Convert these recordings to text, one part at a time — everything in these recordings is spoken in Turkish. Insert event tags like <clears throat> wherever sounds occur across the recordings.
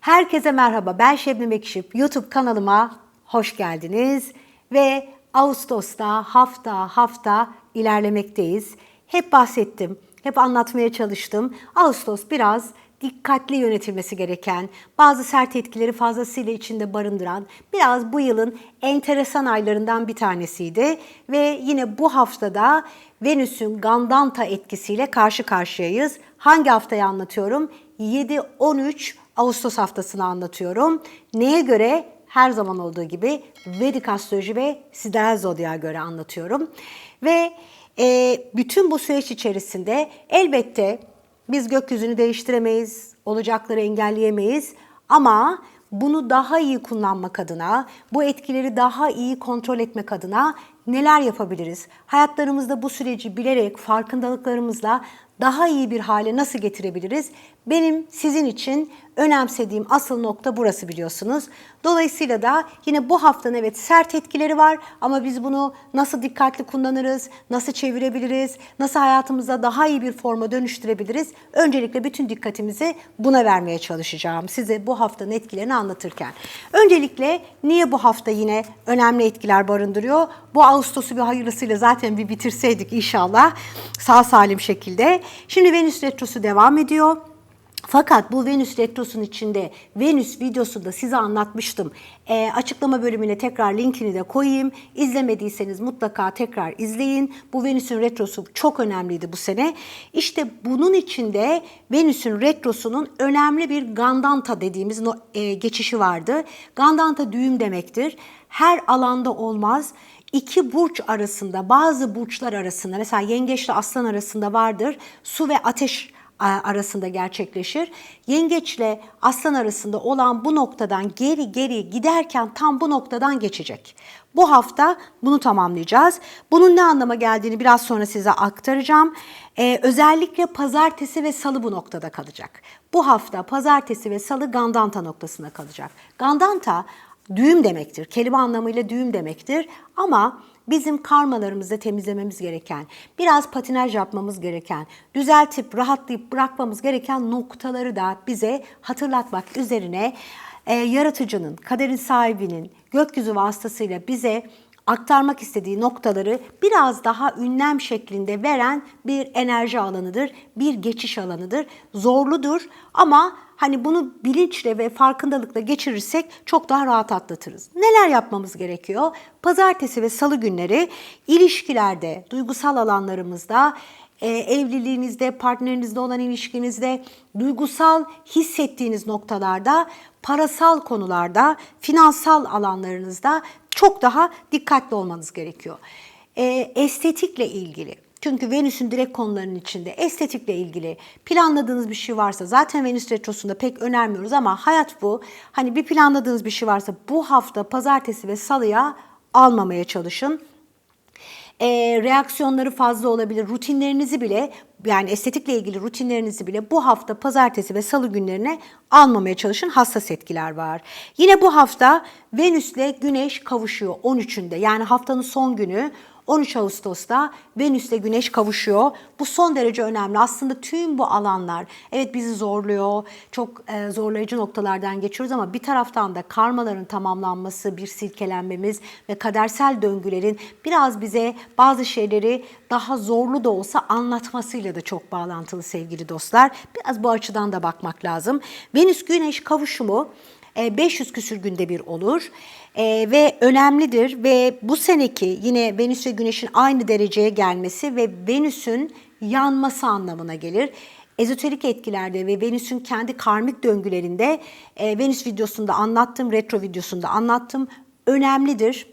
Herkese merhaba. Ben Şebnem Ekşip. YouTube kanalıma hoş geldiniz. Ve Ağustos'ta hafta hafta ilerlemekteyiz. Hep bahsettim, hep anlatmaya çalıştım. Ağustos biraz dikkatli yönetilmesi gereken, bazı sert etkileri fazlasıyla içinde barındıran, biraz bu yılın enteresan aylarından bir tanesiydi. Ve yine bu haftada Venüs'ün Gandanta etkisiyle karşı karşıyayız. Hangi haftayı anlatıyorum? 7-13 Ağustos haftasını anlatıyorum. Neye göre? Her zaman olduğu gibi Vedik astroloji ve Sideral Zodya'ya göre anlatıyorum. Ve e, bütün bu süreç içerisinde elbette biz gökyüzünü değiştiremeyiz, olacakları engelleyemeyiz ama bunu daha iyi kullanmak adına, bu etkileri daha iyi kontrol etmek adına neler yapabiliriz? Hayatlarımızda bu süreci bilerek, farkındalıklarımızla daha iyi bir hale nasıl getirebiliriz? Benim sizin için önemsediğim asıl nokta burası biliyorsunuz. Dolayısıyla da yine bu haftanın evet sert etkileri var ama biz bunu nasıl dikkatli kullanırız, nasıl çevirebiliriz, nasıl hayatımıza daha iyi bir forma dönüştürebiliriz? Öncelikle bütün dikkatimizi buna vermeye çalışacağım size bu haftanın etkilerini anlatırken. Öncelikle niye bu hafta yine önemli etkiler barındırıyor? Bu Ağustos'u bir hayırlısıyla zaten bir bitirseydik inşallah sağ salim şekilde. Şimdi Venüs Retrosu devam ediyor. Fakat bu Venüs Retrosu'nun içinde Venüs videosunda size anlatmıştım. E, açıklama bölümüne tekrar linkini de koyayım. İzlemediyseniz mutlaka tekrar izleyin. Bu Venüs'ün Retrosu çok önemliydi bu sene. İşte bunun içinde Venüs'ün Retrosu'nun önemli bir Gandanta dediğimiz e, geçişi vardı. Gandanta düğüm demektir. Her alanda olmaz iki burç arasında, bazı burçlar arasında, mesela yengeçle aslan arasında vardır. Su ve ateş arasında gerçekleşir. Yengeçle aslan arasında olan bu noktadan geri geri giderken tam bu noktadan geçecek. Bu hafta bunu tamamlayacağız. Bunun ne anlama geldiğini biraz sonra size aktaracağım. Ee, özellikle pazartesi ve salı bu noktada kalacak. Bu hafta pazartesi ve salı Gandanta noktasında kalacak. Gandanta düğüm demektir. Kelime anlamıyla düğüm demektir. Ama bizim karmalarımızı temizlememiz gereken, biraz patinaj yapmamız gereken, düzeltip rahatlayıp bırakmamız gereken noktaları da bize hatırlatmak üzerine e, yaratıcının, kaderin sahibinin gökyüzü vasıtasıyla bize aktarmak istediği noktaları biraz daha ünlem şeklinde veren bir enerji alanıdır, bir geçiş alanıdır. Zorludur ama hani bunu bilinçle ve farkındalıkla geçirirsek çok daha rahat atlatırız. Neler yapmamız gerekiyor? Pazartesi ve salı günleri ilişkilerde, duygusal alanlarımızda e, evliliğinizde, partnerinizde olan ilişkinizde, duygusal hissettiğiniz noktalarda, parasal konularda, finansal alanlarınızda çok daha dikkatli olmanız gerekiyor. E, estetikle ilgili. Çünkü Venüs'ün direkt konularının içinde estetikle ilgili planladığınız bir şey varsa zaten Venüs retrosunda pek önermiyoruz ama hayat bu. Hani bir planladığınız bir şey varsa bu hafta pazartesi ve salıya almamaya çalışın e, reaksiyonları fazla olabilir. Rutinlerinizi bile yani estetikle ilgili rutinlerinizi bile bu hafta pazartesi ve salı günlerine almamaya çalışın. Hassas etkiler var. Yine bu hafta Venüs'le Güneş kavuşuyor 13'ünde. Yani haftanın son günü 13 Ağustos'ta Venüs'le Güneş kavuşuyor. Bu son derece önemli. Aslında tüm bu alanlar evet bizi zorluyor. Çok e, zorlayıcı noktalardan geçiyoruz ama bir taraftan da karmaların tamamlanması, bir silkelenmemiz ve kadersel döngülerin biraz bize bazı şeyleri daha zorlu da olsa anlatmasıyla da çok bağlantılı sevgili dostlar. Biraz bu açıdan da bakmak lazım. Venüs Güneş kavuşumu 500 e, küsür günde bir olur e, ve önemlidir ve bu seneki yine Venüs ve Güneş'in aynı dereceye gelmesi ve Venüs'ün yanması anlamına gelir. Ezoterik etkilerde ve Venüs'ün kendi karmik döngülerinde e, Venüs videosunda anlattım, retro videosunda anlattım. Önemlidir.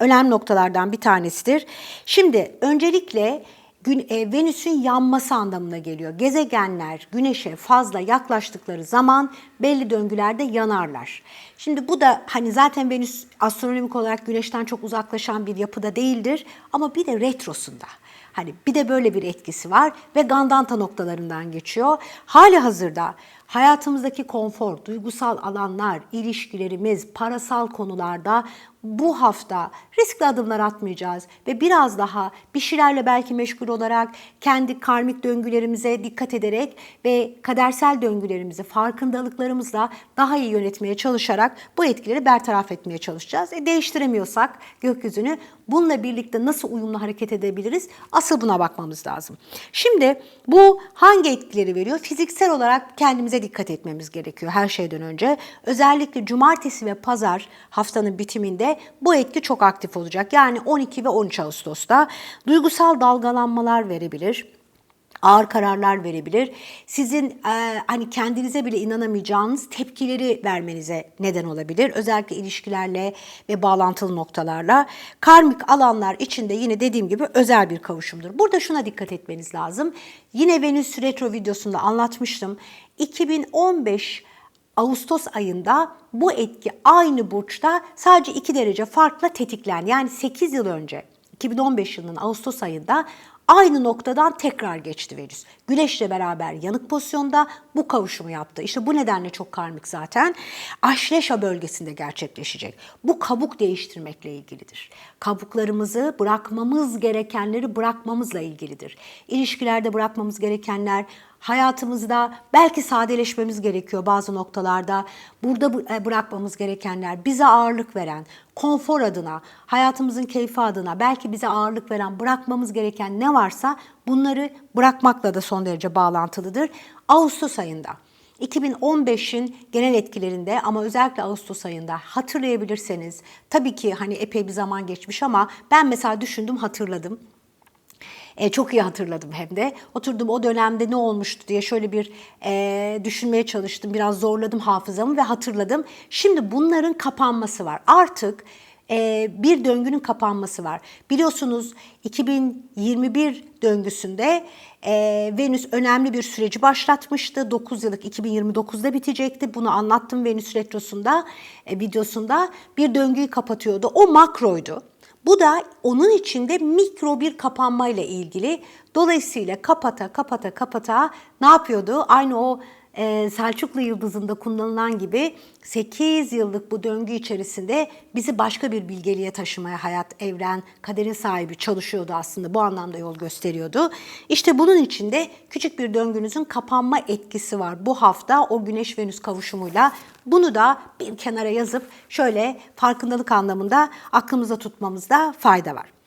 Önemli noktalardan bir tanesidir. Şimdi öncelikle Gün, e, Venüs'ün yanması anlamına geliyor. Gezegenler Güneş'e fazla yaklaştıkları zaman belli döngülerde yanarlar. Şimdi bu da hani zaten Venüs astronomik olarak Güneş'ten çok uzaklaşan bir yapıda değildir ama bir de retrosunda. Hani bir de böyle bir etkisi var ve Gandanta noktalarından geçiyor. Hali hazırda hayatımızdaki konfor, duygusal alanlar, ilişkilerimiz, parasal konularda bu hafta riskli adımlar atmayacağız ve biraz daha bir şeylerle belki meşgul olarak kendi karmik döngülerimize dikkat ederek ve kadersel döngülerimizi farkındalıklarımızla daha iyi yönetmeye çalışarak bu etkileri bertaraf etmeye çalışacağız. E, değiştiremiyorsak gökyüzünü bununla birlikte nasıl uyumlu hareket edebiliriz? Asıl buna bakmamız lazım. Şimdi bu hangi etkileri veriyor? Fiziksel olarak kendimize dikkat etmemiz gerekiyor her şeyden önce. Özellikle cumartesi ve pazar haftanın bitiminde bu etki çok aktif olacak. Yani 12 ve 13 Ağustos'ta duygusal dalgalanmalar verebilir ağır kararlar verebilir. Sizin e, hani kendinize bile inanamayacağınız tepkileri vermenize neden olabilir. Özellikle ilişkilerle ve bağlantılı noktalarla. Karmik alanlar içinde yine dediğim gibi özel bir kavuşumdur. Burada şuna dikkat etmeniz lazım. Yine Venüs retro videosunda anlatmıştım. 2015 Ağustos ayında bu etki aynı burçta sadece 2 derece farkla tetiklendi. Yani 8 yıl önce 2015 yılının Ağustos ayında aynı noktadan tekrar geçti Venüs. Güneşle beraber yanık pozisyonda bu kavuşumu yaptı. İşte bu nedenle çok karmik zaten. Aşleşa bölgesinde gerçekleşecek. Bu kabuk değiştirmekle ilgilidir. Kabuklarımızı bırakmamız gerekenleri bırakmamızla ilgilidir. İlişkilerde bırakmamız gerekenler, hayatımızda belki sadeleşmemiz gerekiyor bazı noktalarda. Burada e, bırakmamız gerekenler, bize ağırlık veren, konfor adına, hayatımızın keyfi adına belki bize ağırlık veren, bırakmamız gereken ne varsa bunları bırakmakla da son derece bağlantılıdır. Ağustos ayında 2015'in genel etkilerinde ama özellikle Ağustos ayında hatırlayabilirseniz tabii ki hani epey bir zaman geçmiş ama ben mesela düşündüm hatırladım. E, çok iyi hatırladım hem de. Oturdum o dönemde ne olmuştu diye şöyle bir e, düşünmeye çalıştım. Biraz zorladım hafızamı ve hatırladım. Şimdi bunların kapanması var. Artık e, bir döngünün kapanması var. Biliyorsunuz 2021 döngüsünde e, Venüs önemli bir süreci başlatmıştı. 9 yıllık 2029'da bitecekti. Bunu anlattım Venüs retrosunda e, videosunda. Bir döngüyü kapatıyordu. O makroydu. Bu da onun içinde mikro bir kapanmayla ilgili. Dolayısıyla kapata kapata kapata ne yapıyordu? Aynı o Selçuklu Yıldızı'nda kullanılan gibi 8 yıllık bu döngü içerisinde bizi başka bir bilgeliğe taşımaya hayat, evren, kaderin sahibi çalışıyordu aslında. Bu anlamda yol gösteriyordu. İşte bunun içinde küçük bir döngünüzün kapanma etkisi var. Bu hafta o Güneş-Venüs kavuşumuyla bunu da bir kenara yazıp şöyle farkındalık anlamında aklımızda tutmamızda fayda var.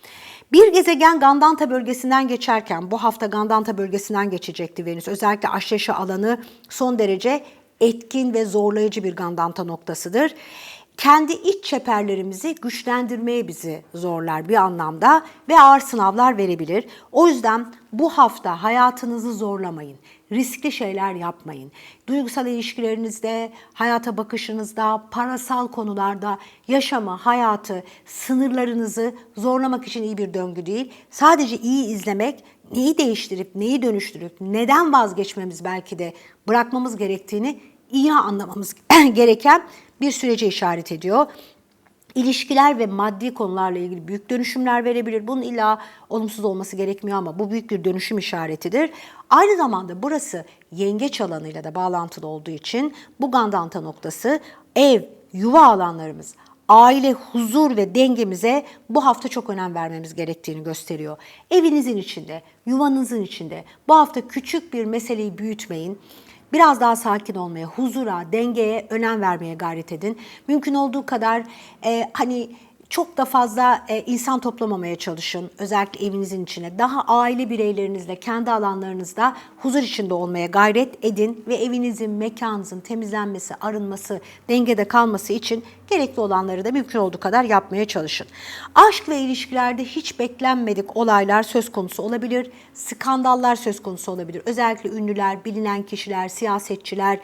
Bir gezegen Gandanta bölgesinden geçerken, bu hafta Gandanta bölgesinden geçecekti Venüs. Özellikle aşyaşı alanı son derece etkin ve zorlayıcı bir Gandanta noktasıdır. Kendi iç çeperlerimizi güçlendirmeye bizi zorlar bir anlamda ve ağır sınavlar verebilir. O yüzden bu hafta hayatınızı zorlamayın. Riskli şeyler yapmayın. Duygusal ilişkilerinizde, hayata bakışınızda, parasal konularda yaşama, hayatı, sınırlarınızı zorlamak için iyi bir döngü değil. Sadece iyi izlemek, neyi değiştirip, neyi dönüştürüp, neden vazgeçmemiz belki de bırakmamız gerektiğini iyi anlamamız <clears throat> gereken bir sürece işaret ediyor. İlişkiler ve maddi konularla ilgili büyük dönüşümler verebilir. Bunun illa olumsuz olması gerekmiyor ama bu büyük bir dönüşüm işaretidir. Aynı zamanda burası yengeç alanıyla da bağlantılı olduğu için bu gandanta noktası ev, yuva alanlarımız, aile, huzur ve dengemize bu hafta çok önem vermemiz gerektiğini gösteriyor. Evinizin içinde, yuvanızın içinde bu hafta küçük bir meseleyi büyütmeyin. Biraz daha sakin olmaya, huzura, dengeye önem vermeye gayret edin. Mümkün olduğu kadar e, hani çok da fazla e, insan toplamamaya çalışın. Özellikle evinizin içine. Daha aile bireylerinizle, kendi alanlarınızda huzur içinde olmaya gayret edin. Ve evinizin, mekanınızın temizlenmesi, arınması, dengede kalması için gerekli olanları da mümkün olduğu kadar yapmaya çalışın. Aşk ve ilişkilerde hiç beklenmedik olaylar söz konusu olabilir. Skandallar söz konusu olabilir. Özellikle ünlüler, bilinen kişiler, siyasetçiler,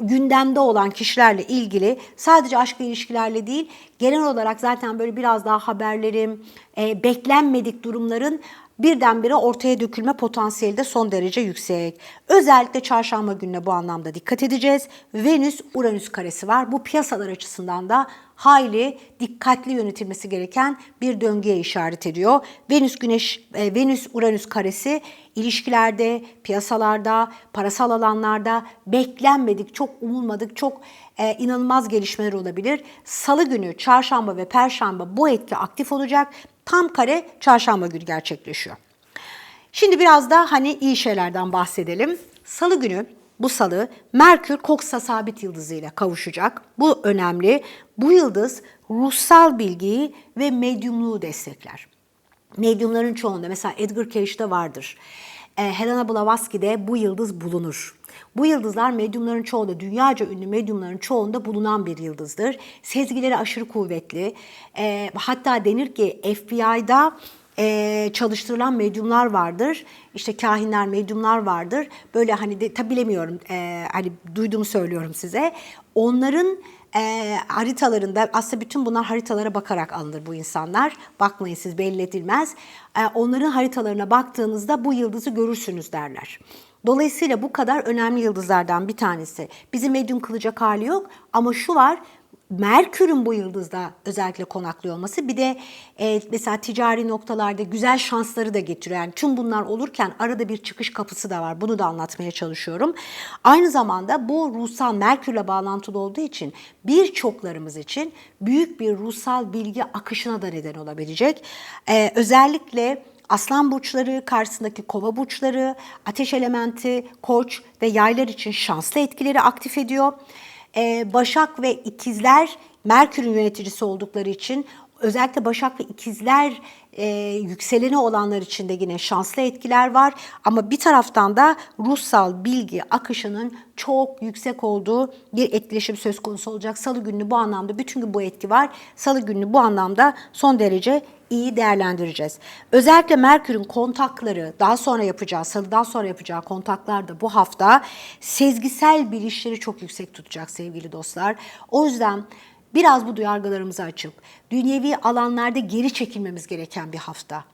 gündemde olan kişilerle ilgili sadece aşk ilişkilerle değil genel olarak zaten böyle biraz daha haberlerim, e, beklenmedik durumların birdenbire ortaya dökülme potansiyeli de son derece yüksek. Özellikle çarşamba gününe bu anlamda dikkat edeceğiz. Venüs-Uranüs karesi var. Bu piyasalar açısından da hayli dikkatli yönetilmesi gereken bir döngüye işaret ediyor. Venüs Güneş e, Venüs Uranüs karesi ilişkilerde, piyasalarda, parasal alanlarda beklenmedik, çok umulmadık, çok e, inanılmaz gelişmeler olabilir. Salı günü, çarşamba ve perşembe bu etki aktif olacak. Tam kare çarşamba günü gerçekleşiyor. Şimdi biraz da hani iyi şeylerden bahsedelim. Salı günü bu salı Merkür Koksa sabit yıldızıyla kavuşacak. Bu önemli. Bu yıldız ruhsal bilgiyi ve medyumluğu destekler. Medyumların çoğunda mesela Edgar Cage'de vardır. E, Helena Blavatsky'de bu yıldız bulunur. Bu yıldızlar medyumların çoğunda, dünyaca ünlü medyumların çoğunda bulunan bir yıldızdır. Sezgileri aşırı kuvvetli. E, hatta denir ki FBI'da e, çalıştırılan medyumlar vardır. İşte kahinler, medyumlar vardır. Böyle hani de, tabi bilemiyorum, e, hani duyduğumu söylüyorum size. Onların e, haritalarında aslında bütün bunlar haritalara bakarak alınır bu insanlar. Bakmayın siz belli edilmez. E, onların haritalarına baktığınızda bu yıldızı görürsünüz derler. Dolayısıyla bu kadar önemli yıldızlardan bir tanesi. Bizi medyum kılacak hali yok ama şu var Merkür'ün bu yıldızda özellikle konaklıyor olması bir de e, mesela ticari noktalarda güzel şansları da getiriyor. Yani tüm bunlar olurken arada bir çıkış kapısı da var. Bunu da anlatmaya çalışıyorum. Aynı zamanda bu ruhsal Merkür'le bağlantılı olduğu için birçoklarımız için büyük bir ruhsal bilgi akışına da neden olabilecek. E, özellikle Aslan burçları, karşısındaki kova burçları, ateş elementi, koç ve yaylar için şanslı etkileri aktif ediyor. Ee, Başak ve ikizler Merkür'ün yöneticisi oldukları için özellikle Başak ve ikizler e, yükseleni olanlar için de yine şanslı etkiler var. Ama bir taraftan da ruhsal bilgi akışının çok yüksek olduğu bir etkileşim söz konusu olacak. Salı günü bu anlamda bütün gün bu etki var. Salı günü bu anlamda son derece iyi değerlendireceğiz. Özellikle Merkür'ün kontakları daha sonra yapacağı, salıdan sonra yapacağı kontaklar da bu hafta sezgisel bilişleri çok yüksek tutacak sevgili dostlar. O yüzden biraz bu duyargılarımızı açıp dünyevi alanlarda geri çekilmemiz gereken bir hafta.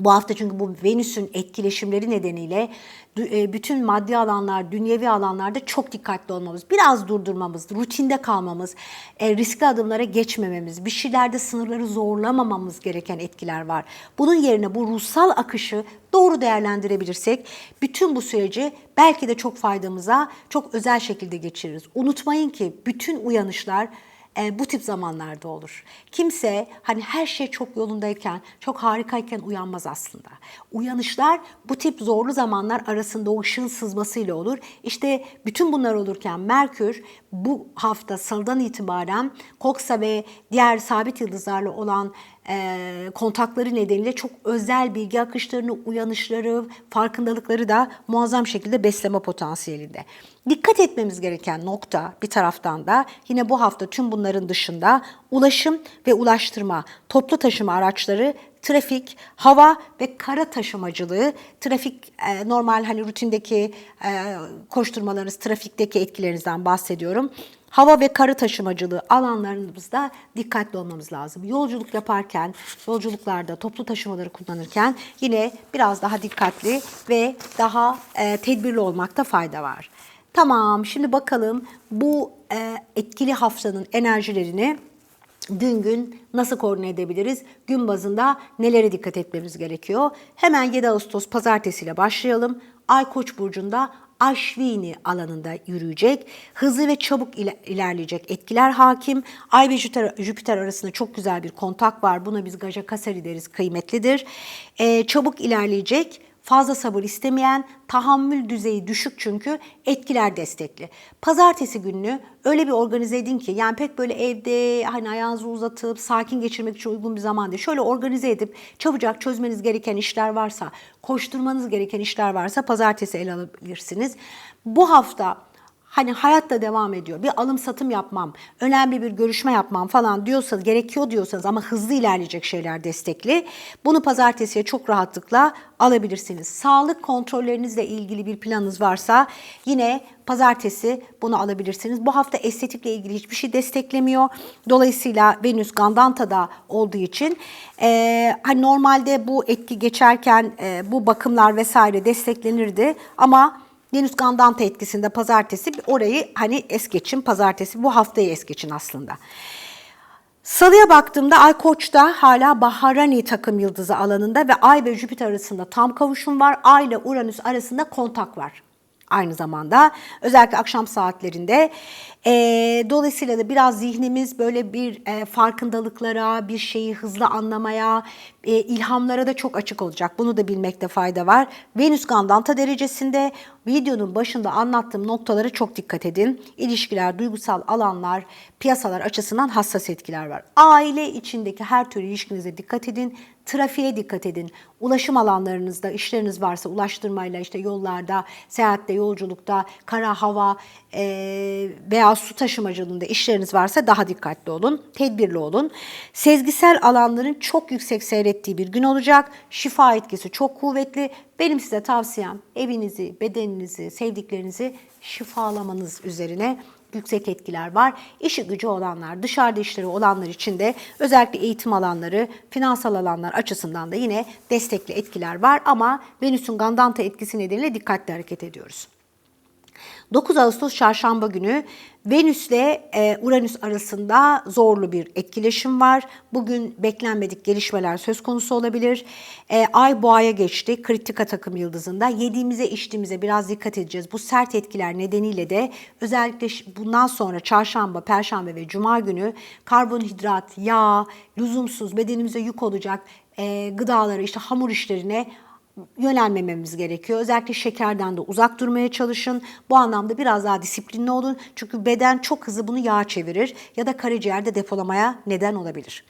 Bu hafta çünkü bu Venüs'ün etkileşimleri nedeniyle e, bütün maddi alanlar, dünyevi alanlarda çok dikkatli olmamız, biraz durdurmamız, rutinde kalmamız, e, riskli adımlara geçmememiz, bir şeylerde sınırları zorlamamamız gereken etkiler var. Bunun yerine bu ruhsal akışı doğru değerlendirebilirsek bütün bu süreci belki de çok faydamıza, çok özel şekilde geçiririz. Unutmayın ki bütün uyanışlar e, bu tip zamanlarda olur. Kimse hani her şey çok yolundayken, çok harikayken uyanmaz aslında. Uyanışlar bu tip zorlu zamanlar arasında o ışığın sızmasıyla olur. İşte bütün bunlar olurken Merkür bu hafta salıdan itibaren Koksa ve diğer sabit yıldızlarla olan e, kontakları nedeniyle çok özel bilgi akışlarını, uyanışları, farkındalıkları da muazzam şekilde besleme potansiyelinde. Dikkat etmemiz gereken nokta bir taraftan da yine bu hafta tüm bunların dışında ulaşım ve ulaştırma, toplu taşıma araçları trafik, hava ve kara taşımacılığı, trafik e, normal hani rutindeki e, koşturmalarınız, trafikteki etkilerinizden bahsediyorum. Hava ve kara taşımacılığı alanlarımızda dikkatli olmamız lazım. Yolculuk yaparken, yolculuklarda toplu taşımaları kullanırken yine biraz daha dikkatli ve daha e, tedbirli olmakta fayda var. Tamam, şimdi bakalım bu e, etkili haftanın enerjilerini gün gün nasıl koordine edebiliriz? Gün bazında nelere dikkat etmemiz gerekiyor? Hemen 7 Ağustos pazartesi ile başlayalım. Ay Koç burcunda Aşvini alanında yürüyecek. Hızlı ve çabuk ilerleyecek etkiler hakim. Ay ve Jüpiter, Jüpiter arasında çok güzel bir kontak var. Buna biz Gaja Kasari deriz, kıymetlidir. Ee, çabuk ilerleyecek Fazla sabır istemeyen, tahammül düzeyi düşük çünkü etkiler destekli. Pazartesi gününü öyle bir organize edin ki yani pek böyle evde hani ayağınızı uzatıp sakin geçirmek için uygun bir zaman değil. Şöyle organize edip çabucak çözmeniz gereken işler varsa, koşturmanız gereken işler varsa pazartesi ele alabilirsiniz. Bu hafta hani hayatta devam ediyor. Bir alım satım yapmam, önemli bir görüşme yapmam falan diyorsanız, gerekiyor diyorsanız ama hızlı ilerleyecek şeyler destekli. Bunu pazartesiye çok rahatlıkla alabilirsiniz. Sağlık kontrollerinizle ilgili bir planınız varsa yine pazartesi bunu alabilirsiniz. Bu hafta estetikle ilgili hiçbir şey desteklemiyor. Dolayısıyla Venüs Gandanta'da olduğu için e, hani normalde bu etki geçerken e, bu bakımlar vesaire desteklenirdi ama Venüs Gandanta etkisinde pazartesi orayı hani es geçin pazartesi bu haftayı es geçin aslında. Salıya baktığımda Ay Koç'ta hala Baharani takım yıldızı alanında ve Ay ve Jüpiter arasında tam kavuşum var. Ay ile Uranüs arasında kontak var aynı zamanda. Özellikle akşam saatlerinde. E, dolayısıyla da biraz zihnimiz böyle bir e, farkındalıklara, bir şeyi hızlı anlamaya, e, ilhamlara da çok açık olacak. Bunu da bilmekte fayda var. Venüs Gandanta derecesinde videonun başında anlattığım noktalara çok dikkat edin. İlişkiler, duygusal alanlar, piyasalar açısından hassas etkiler var. Aile içindeki her türlü ilişkinize dikkat edin. Trafiğe dikkat edin. Ulaşım alanlarınızda işleriniz varsa ulaştırmayla işte yollarda, seyahatte, yolculukta, kara, hava e, veya su taşımacılığında işleriniz varsa daha dikkatli olun. Tedbirli olun. Sezgisel alanların çok yüksek seyrettiği bir gün olacak. Şifa etkisi çok kuvvetli. Benim size tavsiyem evinizi, bedeninizi, sevdiklerinizi şifalamanız üzerine yüksek etkiler var. İşi gücü olanlar, dışarıda işleri olanlar için de özellikle eğitim alanları, finansal alanlar açısından da yine destekli etkiler var ama Venüs'ün Gandanta etkisi nedeniyle dikkatli hareket ediyoruz. 9 Ağustos çarşamba günü Venüs ile e, Uranüs arasında zorlu bir etkileşim var. Bugün beklenmedik gelişmeler söz konusu olabilir. E, Ay boğaya geçti. Kritika takım yıldızında. Yediğimize içtiğimize biraz dikkat edeceğiz. Bu sert etkiler nedeniyle de özellikle bundan sonra çarşamba, perşembe ve cuma günü karbonhidrat, yağ, lüzumsuz bedenimize yük olacak e, gıdaları işte hamur işlerine yönelmememiz gerekiyor. Özellikle şekerden de uzak durmaya çalışın. Bu anlamda biraz daha disiplinli olun. Çünkü beden çok hızlı bunu yağ çevirir ya da karaciğerde depolamaya neden olabilir.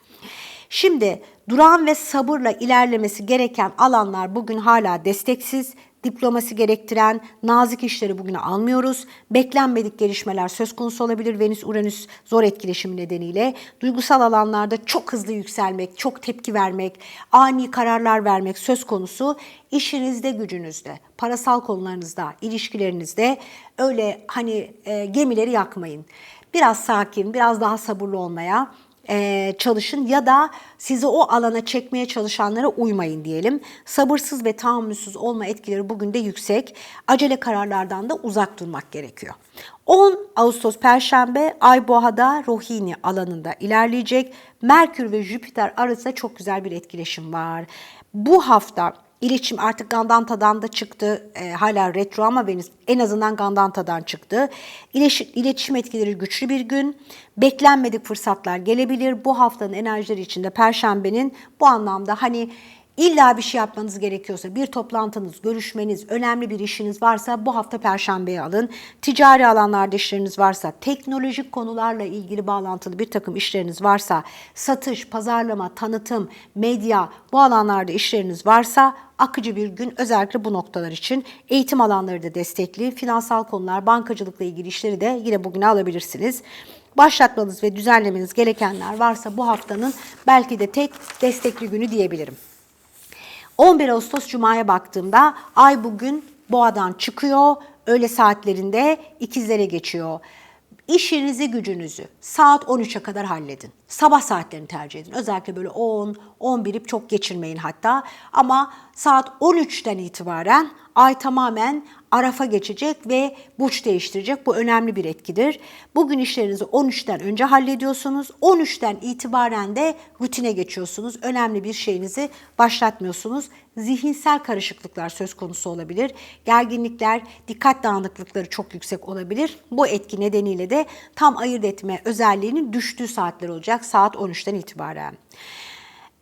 Şimdi duran ve sabırla ilerlemesi gereken alanlar bugün hala desteksiz diplomasi gerektiren nazik işleri bugüne almıyoruz. Beklenmedik gelişmeler söz konusu olabilir Venüs-Uranüs zor etkileşimi nedeniyle. Duygusal alanlarda çok hızlı yükselmek, çok tepki vermek, ani kararlar vermek söz konusu. İşinizde, gücünüzde, parasal konularınızda, ilişkilerinizde öyle hani e, gemileri yakmayın. Biraz sakin, biraz daha sabırlı olmaya, e, çalışın ya da sizi o alana çekmeye çalışanlara uymayın diyelim. Sabırsız ve tahammülsüz olma etkileri bugün de yüksek. Acele kararlardan da uzak durmak gerekiyor. 10 Ağustos Perşembe Ay Boğa'da Rohini alanında ilerleyecek. Merkür ve Jüpiter arasında çok güzel bir etkileşim var. Bu hafta İletişim artık Gandanta'dan da çıktı. E, hala retro ama Venüs en azından Gandanta'dan çıktı. İletişim, iletişim etkileri güçlü bir gün. Beklenmedik fırsatlar gelebilir. Bu haftanın enerjileri içinde Perşembe'nin bu anlamda hani İlla bir şey yapmanız gerekiyorsa, bir toplantınız, görüşmeniz, önemli bir işiniz varsa bu hafta Perşembe'ye alın. Ticari alanlarda işleriniz varsa, teknolojik konularla ilgili bağlantılı bir takım işleriniz varsa, satış, pazarlama, tanıtım, medya bu alanlarda işleriniz varsa akıcı bir gün özellikle bu noktalar için. Eğitim alanları da destekli, finansal konular, bankacılıkla ilgili işleri de yine bugüne alabilirsiniz başlatmanız ve düzenlemeniz gerekenler varsa bu haftanın belki de tek destekli günü diyebilirim. 11 Ağustos Cuma'ya baktığımda ay bugün boğadan çıkıyor. Öğle saatlerinde ikizlere geçiyor. İşinizi gücünüzü saat 13'e kadar halledin. Sabah saatlerini tercih edin. Özellikle böyle 10, 11'i çok geçirmeyin hatta. Ama saat 13'ten itibaren ay tamamen Arafa geçecek ve burç değiştirecek. Bu önemli bir etkidir. Bugün işlerinizi 13'ten önce hallediyorsunuz. 13'ten itibaren de rutine geçiyorsunuz. Önemli bir şeyinizi başlatmıyorsunuz. Zihinsel karışıklıklar söz konusu olabilir. Gerginlikler, dikkat dağınıklıkları çok yüksek olabilir. Bu etki nedeniyle de tam ayırt etme özelliğinin düştüğü saatler olacak saat 13'ten itibaren.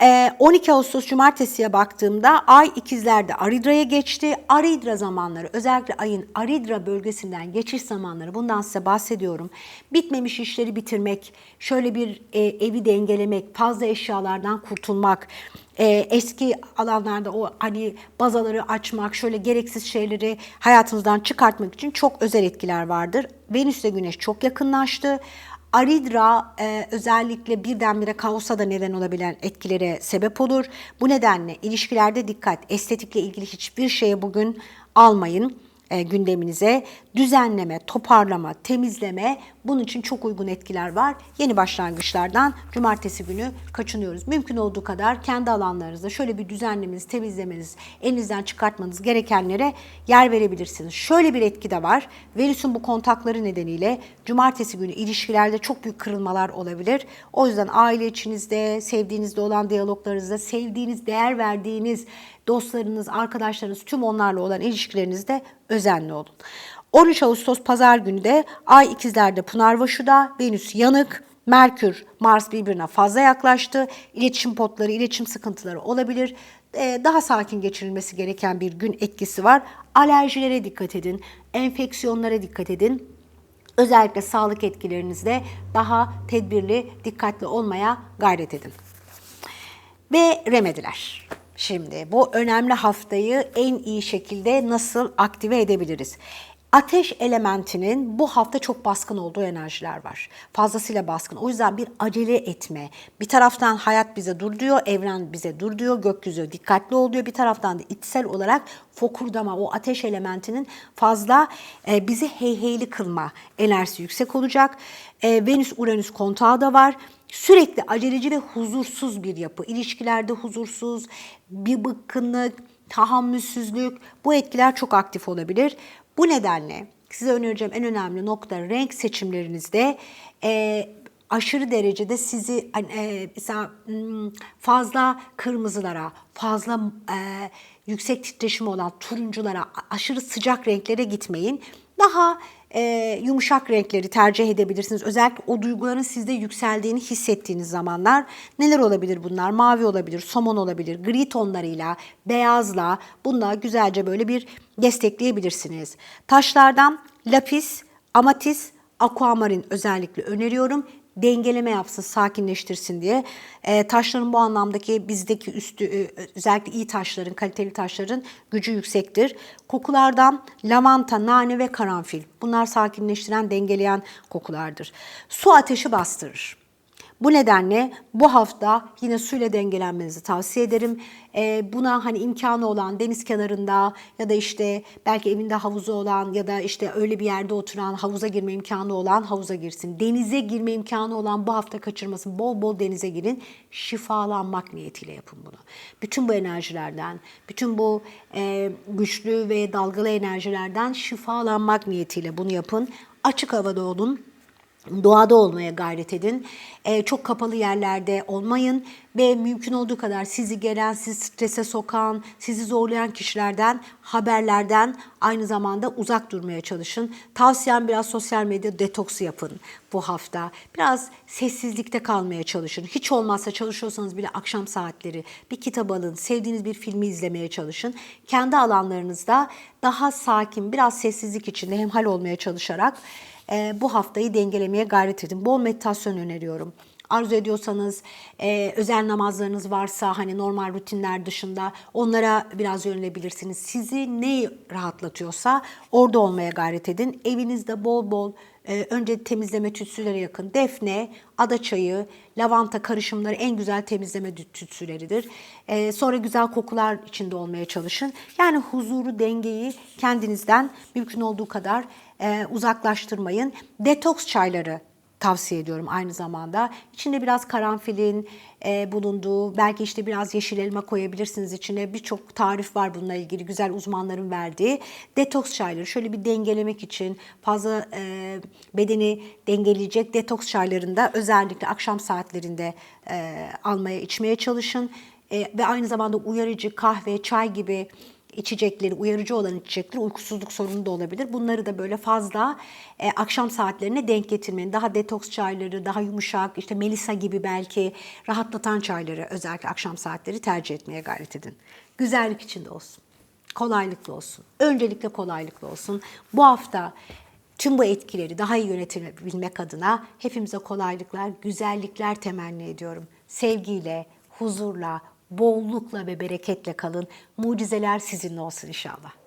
Ee, 12 Ağustos Cumartesi'ye baktığımda Ay ikizlerde Aridra'ya geçti. Aridra zamanları özellikle ayın Aridra bölgesinden geçiş zamanları bundan size bahsediyorum. Bitmemiş işleri bitirmek, şöyle bir e, evi dengelemek, fazla eşyalardan kurtulmak, e, eski alanlarda o hani bazaları açmak, şöyle gereksiz şeyleri hayatınızdan çıkartmak için çok özel etkiler vardır. Venüs ile Güneş çok yakınlaştı. Aridra e, özellikle birdenbire kaosa da neden olabilen etkilere sebep olur. Bu nedenle ilişkilerde dikkat, estetikle ilgili hiçbir şeye bugün almayın gündeminize. Düzenleme, toparlama, temizleme bunun için çok uygun etkiler var. Yeni başlangıçlardan cumartesi günü kaçınıyoruz. Mümkün olduğu kadar kendi alanlarınızda şöyle bir düzenlemeniz, temizlemeniz, elinizden çıkartmanız gerekenlere yer verebilirsiniz. Şöyle bir etki de var. Venüs'ün bu kontakları nedeniyle cumartesi günü ilişkilerde çok büyük kırılmalar olabilir. O yüzden aile içinizde, sevdiğinizde olan diyaloglarınızda, sevdiğiniz, değer verdiğiniz dostlarınız, arkadaşlarınız tüm onlarla olan ilişkilerinizde özenli olun. 13 Ağustos pazar günü de Ay ikizlerde Pınarbaşı'da, Venüs yanık, Merkür, Mars birbirine fazla yaklaştı. İletişim potları, iletişim sıkıntıları olabilir. Ee, daha sakin geçirilmesi gereken bir gün etkisi var. Alerjilere dikkat edin, enfeksiyonlara dikkat edin. Özellikle sağlık etkilerinizde daha tedbirli, dikkatli olmaya gayret edin. Ve remediler. Şimdi bu önemli haftayı en iyi şekilde nasıl aktive edebiliriz? Ateş elementinin bu hafta çok baskın olduğu enerjiler var. Fazlasıyla baskın. O yüzden bir acele etme. Bir taraftan hayat bize dur diyor, evren bize dur diyor, gökyüzü dikkatli ol diyor. Bir taraftan da içsel olarak fokurdama, o ateş elementinin fazla e, bizi heyheyli kılma enerjisi yüksek olacak. E, Venüs-Uranüs kontağı da var sürekli aceleci ve huzursuz bir yapı. İlişkilerde huzursuz, bir bıkkınlık, tahammülsüzlük bu etkiler çok aktif olabilir. Bu nedenle size önereceğim en önemli nokta renk seçimlerinizde e, aşırı derecede sizi e, mesela hmm, fazla kırmızılara, fazla e, yüksek titreşimi olan turunculara, aşırı sıcak renklere gitmeyin. Daha e, yumuşak renkleri tercih edebilirsiniz. Özellikle o duyguların sizde yükseldiğini hissettiğiniz zamanlar neler olabilir bunlar? Mavi olabilir, somon olabilir, gri tonlarıyla, beyazla bununla güzelce böyle bir destekleyebilirsiniz. Taşlardan lapis, amatis, aquamarin özellikle öneriyorum dengeleme yapsın, sakinleştirsin diye. E, taşların bu anlamdaki bizdeki üstü e, özellikle iyi taşların, kaliteli taşların gücü yüksektir. Kokulardan lavanta, nane ve karanfil. Bunlar sakinleştiren, dengeleyen kokulardır. Su ateşi bastırır. Bu nedenle bu hafta yine suyla dengelenmenizi tavsiye ederim. Ee, buna hani imkanı olan deniz kenarında ya da işte belki evinde havuzu olan ya da işte öyle bir yerde oturan havuza girme imkanı olan havuza girsin. Denize girme imkanı olan bu hafta kaçırmasın. Bol bol denize girin. Şifalanmak niyetiyle yapın bunu. Bütün bu enerjilerden, bütün bu e, güçlü ve dalgalı enerjilerden şifalanmak niyetiyle bunu yapın. Açık havada olun Doğada olmaya gayret edin. Ee, çok kapalı yerlerde olmayın ve mümkün olduğu kadar sizi gelen, sizi strese sokan, sizi zorlayan kişilerden, haberlerden aynı zamanda uzak durmaya çalışın. Tavsiyem biraz sosyal medya detoksu yapın bu hafta. Biraz sessizlikte kalmaya çalışın. Hiç olmazsa çalışıyorsanız bile akşam saatleri bir kitap alın, sevdiğiniz bir filmi izlemeye çalışın. Kendi alanlarınızda daha sakin, biraz sessizlik içinde hemhal olmaya çalışarak e, bu haftayı dengelemeye gayret edin. Bol meditasyon öneriyorum. Arzu ediyorsanız e, özel namazlarınız varsa hani normal rutinler dışında onlara biraz yönelebilirsiniz. Sizi ne rahatlatıyorsa orada olmaya gayret edin. Evinizde bol bol e, önce temizleme tütsülere yakın defne, adaçayı, lavanta karışımları en güzel temizleme tütsüleridir. E, sonra güzel kokular içinde olmaya çalışın. Yani huzuru, dengeyi kendinizden mümkün olduğu kadar e, uzaklaştırmayın. Detoks çayları tavsiye ediyorum aynı zamanda. İçinde biraz karanfilin e, bulunduğu, belki işte biraz yeşil elma koyabilirsiniz içine. Birçok tarif var bununla ilgili güzel uzmanların verdiği. Detoks çayları şöyle bir dengelemek için fazla e, bedeni dengeleyecek detoks çaylarında özellikle akşam saatlerinde e, almaya içmeye çalışın. E, ve aynı zamanda uyarıcı kahve, çay gibi içecekleri, uyarıcı olan içecekler uykusuzluk sorunu da olabilir. Bunları da böyle fazla e, akşam saatlerine denk getirmeyin. Daha detoks çayları, daha yumuşak, işte melisa gibi belki rahatlatan çayları özellikle akşam saatleri tercih etmeye gayret edin. Güzellik içinde olsun. Kolaylıklı olsun. Öncelikle kolaylıklı olsun. Bu hafta tüm bu etkileri daha iyi yönetebilmek adına hepimize kolaylıklar, güzellikler temenni ediyorum. Sevgiyle, huzurla, bollukla ve bereketle kalın. Mucizeler sizinle olsun inşallah.